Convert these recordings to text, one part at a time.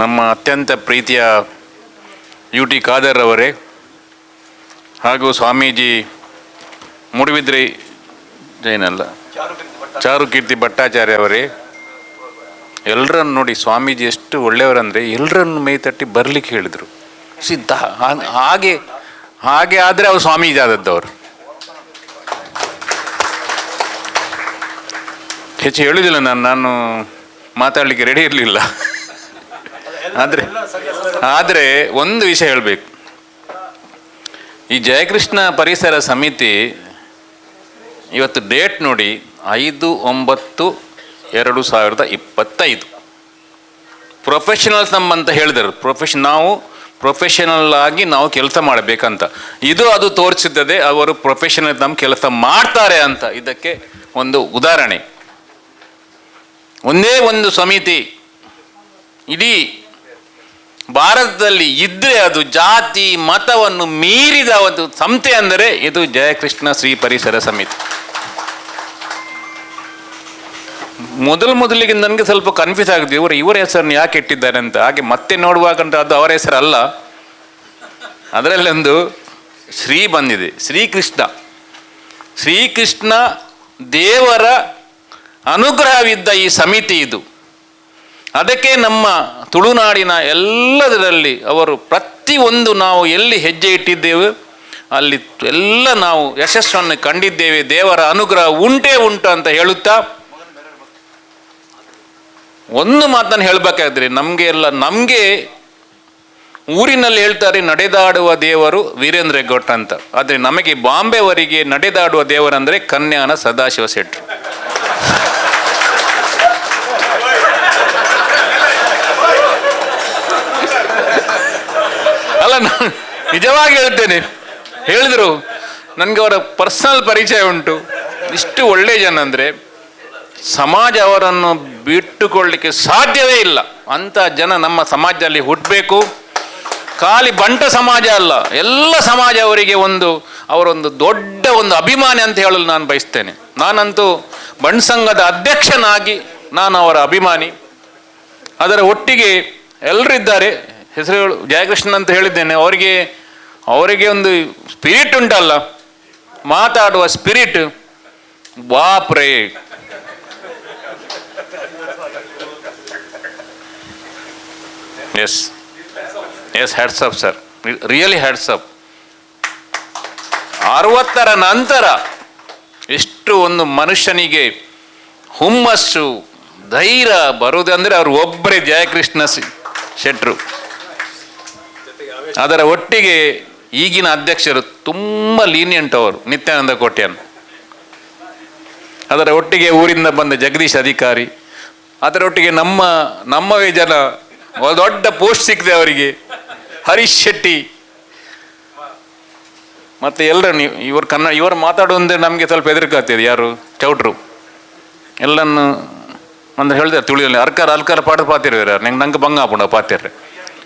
ನಮ್ಮ ಅತ್ಯಂತ ಪ್ರೀತಿಯ ಯು ಟಿ ಖಾದರ್ ಅವರೇ ಹಾಗೂ ಸ್ವಾಮೀಜಿ ಮೂಡುಬಿದ್ರಿ ಜೈನಲ್ಲ, ಚಾರುಕೀರ್ತಿ ಭಟ್ಟಾಚಾರ್ಯ ಅವರೇ ಎಲ್ಲರನ್ನು ನೋಡಿ ಸ್ವಾಮೀಜಿ ಎಷ್ಟು ಒಳ್ಳೆಯವರಂದರೆ ಎಲ್ಲರನ್ನು ಮೈ ತಟ್ಟಿ ಬರಲಿಕ್ಕೆ ಹೇಳಿದರು. ಸಿದ್ಧ ಹಾಗೆ ಹಾಗೆ ಆದರೆ ಅವರು ಸ್ವಾಮೀಜಿ ಆದದ್ದವರು. ಹೆಚ್ಚು ಹೇಳುವುದಿಲ್ಲ ನಾನು ನಾನು ಮಾತಾಡಲಿಕ್ಕೆ ರೆಡಿ ಇರಲಿಲ್ಲ. ಆದರೆ ಆದರೆ ಒಂದು ವಿಷಯ ಹೇಳಬೇಕು. ಈ ಜಯಕೃಷ್ಣ ಪರಿಸರ ಸಮಿತಿ ಇವತ್ತು ಡೇಟ್ ನೋಡಿ ಐದು ಒಂಬತ್ತು ಎರಡು ಸಾವಿರದ ಇಪ್ಪತ್ತೈದು. ಪ್ರೊಫೆಷನಲ್ಸ್ ನಮ್ಮಂತ ಹೇಳಿದರು. ಪ್ರೊಫೆಷನ್ ನಾವು ಪ್ರೊಫೆಷನಲ್ ಆಗಿ ನಾವು ಕೆಲಸ ಮಾಡಬೇಕಂತ. ಇದು ಅದು ತೋರಿಸುತ್ತದೆ ಅವರು ಪ್ರೊಫೆಷನಲ್ ನಮ್ಮ ಕೆಲಸ ಮಾಡ್ತಾರೆ ಅಂತ. ಇದಕ್ಕೆ ಒಂದು ಉದಾಹರಣೆ. ಒಂದೇ ಒಂದು ಸಮಿತಿ. ಇಡೀ ಭಾರತದಲ್ಲಿ ಇದ್ರೆ ಅದು ಜಾತಿ ಮತವನ್ನು ಮೀರಿದ ಒಂದು ಸಂಸ್ಥೆ ಅಂದರೆ ಇದು ಜಯಕೃಷ್ಣ ಶ್ರೀ ಪರಿಸರ ಸಮಿತಿ. ಮೊದಲು ಮೊದಲಿಗೆ ನನಗೆ ಸ್ವಲ್ಪ ಕನ್ಫ್ಯೂಸ್ ಆಗಿದೆ. ಇವರು ಇವರ ಹೆಸರನ್ನು ಯಾಕೆ ಇಟ್ಟಿದ್ದಾರೆ ಅಂತ. ಹಾಗೆ ಮತ್ತೆ ನೋಡುವಾಗಂತ ಅದು ಅವರ ಹೆಸರಲ್ಲ. ಅದರಲ್ಲೊಂದು ಶ್ರೀ ಬಂದಿದೆ. ಶ್ರೀಕೃಷ್ಣ. ಶ್ರೀಕೃಷ್ಣ ದೇವರ ಅನುಗ್ರಹವಿದ್ದ ಈ ಸಮಿತಿ ಇದು. ಅದಕ್ಕೆ ನಮ್ಮ ತುಳುನಾಡಿನ ಎಲ್ಲದರಲ್ಲಿ ಅವರು ಪ್ರತಿಯೊಂದು ನಾವು ಎಲ್ಲಿ ಹೆಜ್ಜೆ ಇಟ್ಟಿದ್ದೇವೆ, ಅಲ್ಲಿ ಎಲ್ಲ ನಾವು ಯಶಸ್ಸನ್ನು ಕಂಡಿದ್ದೇವೆ. ದೇವರ ಅನುಗ್ರಹ ಉಂಟೇ ಉಂಟು ಅಂತ ಹೇಳುತ್ತಾ, ಒಂದು ಮಾತನ್ನು ಹೇಳಬೇಕಾದ್ರೆ, ನಮಗೆ ಎಲ್ಲ, ನಮಗೆ ಊರಿನಲ್ಲಿ ಹೇಳ್ತಾರೆ, ನಡೆದಾಡುವ ದೇವರು ವೀರೇಂದ್ರ ಗೌಟ್ ಅಂತ. ಆದರೆ ನಮಗೆ ಬಾಂಬೆವರಿಗೆ ನಡೆದಾಡುವ ದೇವರಂದರೆ ಕನ್ಯಾನ ಸದಾಶಿವ ಶೆಟ್ರು ಅಲ್ಲ ನಾನು ನಿಜವಾಗಿ ಹೇಳ್ತೇನೆ. ಹೇಳಿದರು, ನನಗೆ ಅವರ ಪರ್ಸನಲ್ ಪರಿಚಯ ಉಂಟು. ಇಷ್ಟು ಒಳ್ಳೆ ಜನ ಅಂದರೆ, ಸಮಾಜ ಅವರನ್ನು ಬಿಟ್ಟುಕೊಳ್ಳಿಕ್ಕೆ ಸಾಧ್ಯವೇ ಇಲ್ಲ. ಅಂಥ ಜನ ನಮ್ಮ ಸಮಾಜದಲ್ಲಿ ಹುಟ್ಟಬೇಕು ಖಾಲಿ ಬಂಟ ಸಮಾಜ ಅಲ್ಲ, ಎಲ್ಲ ಸಮಾಜ ಅವರಿಗೆ ಒಂದು, ಅವರೊಂದು ದೊಡ್ಡ ಒಂದು ಅಭಿಮಾನಿ ಅಂತ ಹೇಳಲು ನಾನು ಬಯಸ್ತೇನೆ. ನಾನಂತೂ ಬಣ್ ಸಂಘದ ಅಧ್ಯಕ್ಷನಾಗಿ ನಾನು ಅವರ ಅಭಿಮಾನಿ. ಅದರ ಒಟ್ಟಿಗೆ ಎಲ್ಲರಿದ್ದಾರೆ ಹೆಸರುಗಳು ಜಯಕೃಷ್ಣ ಅಂತ ಹೇಳಿದ್ದೇನೆ. ಅವರಿಗೆ ಅವರಿಗೆ ಒಂದು ಸ್ಪಿರಿಟ್ ಉಂಟಲ್ಲ. ಮಾತಾಡುವ spirit ಬಾಪ್ರೇ. Yes yes hands up sir really hands up ಅರವತ್ತರ ನಂತರ ಎಷ್ಟು ಒಂದು ಮನುಷ್ಯನಿಗೆ ಹುಮ್ಮಸ್ಸು, ಧೈರ್ಯ ಬರುವುದಂದರೆ ಅವರು ಒಬ್ಬರೇ ಜಯಕೃಷ್ಣ ಶೆಟ್ರು. ಅದರ ಒಟ್ಟಿಗೆ ಈಗಿನ ಅಧ್ಯಕ್ಷರು ತುಂಬ ಲೀನಿಯಂಟ್ ಅವರು, ನಿತ್ಯಾನಂದ ಕೋಟ್ಯನ್. ಅದರ ಒಟ್ಟಿಗೆ ಊರಿಂದ ಬಂದ ಜಗದೀಶ್ ಅಧಿಕಾರಿ ಅದರೊಟ್ಟಿಗೆ ನಮ್ಮ, ನಮ್ಮವೇ ಜನ ದೊಡ್ಡ ಪೋಸ್ಟ್ ಸಿಕ್ಕಿದೆ ಅವರಿಗೆ, ಹರೀಶ್ ಶೆಟ್ಟಿ. ಮತ್ತೆ ಎಲ್ಲರೂ ನೀವು, ಇವರು ಕನ್ನಡ, ಇವರು ಮಾತಾಡುವಂದ್ರೆ ನಮಗೆ ಸ್ವಲ್ಪ ಹೆದರಿಕಾಗ್ತದೆ ಯಾರು? ಚೌಟ್ರು. ಎಲ್ಲನ್ನು ಅಂದ್ರೆ ಹೇಳಿದೆ ತುಳಿಯಲ್ಲಿ. ಅರ್ಕಾರ, ಅಲ್ಕಾರ ಪಾಡ ಪಾತಿರ್ವೇರ ನಂಗೆ ನಂಗೆ ಆಪುಂಡ ಪಾತಿರ್ರೆ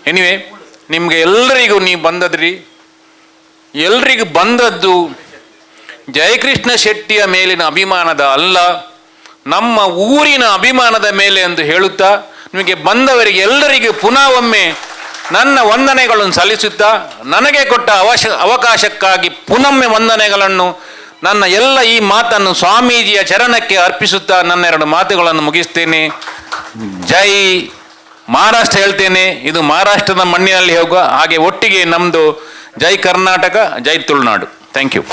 ಎನಿವೆ ನಿಮಗೆ ಎಲ್ಲರಿಗೂ ನೀವು ಬಂದದ್ರಿ. ಎಲ್ರಿಗೂ ಬಂದದ್ದು ಜಯಕೃಷ್ಣ ಶೆಟ್ಟಿಯ ಮೇಲಿನ ಅಭಿಮಾನದ ಅಲ್ಲ, ನಮ್ಮ ಊರಿನ ಅಭಿಮಾನದ ಮೇಲೆ ಎಂದು ಹೇಳುತ್ತಾ, ನಿಮಗೆ ಬಂದವರಿಗೆ ಎಲ್ಲರಿಗೂ ಪುನಃ ಒಮ್ಮೆ ನನ್ನ ವಂದನೆಗಳನ್ನು ಸಲ್ಲಿಸುತ್ತಾ, ನನಗೆ ಕೊಟ್ಟ ಅವಶ, ಅವಕಾಶಕ್ಕಾಗಿ ಪುನೊಮ್ಮೆ ವಂದನೆಗಳನ್ನು ನನ್ನ ಎಲ್ಲ ಈ ಮಾತನ್ನು ಸ್ವಾಮೀಜಿಯ ಚರಣಕ್ಕೆ ಅರ್ಪಿಸುತ್ತಾ ನನ್ನ ಎರಡು ಮಾತುಗಳನ್ನು ಮುಗಿಸ್ತೇನೆ. ಜೈ ಮಹಾರಾಷ್ಟ್ರ ಹೇಳ್ತೇನೆ, ಇದು ಮಹಾರಾಷ್ಟ್ರದ ಮಣ್ಣಿನಲ್ಲಿ ಹೋಗುವ ಹಾಗೆ ಒಟ್ಟಿಗೆ ನಮ್ಮದು ಜೈ ಕರ್ನಾಟಕ, ಜೈ ತುಳುನಾಡು. Thank you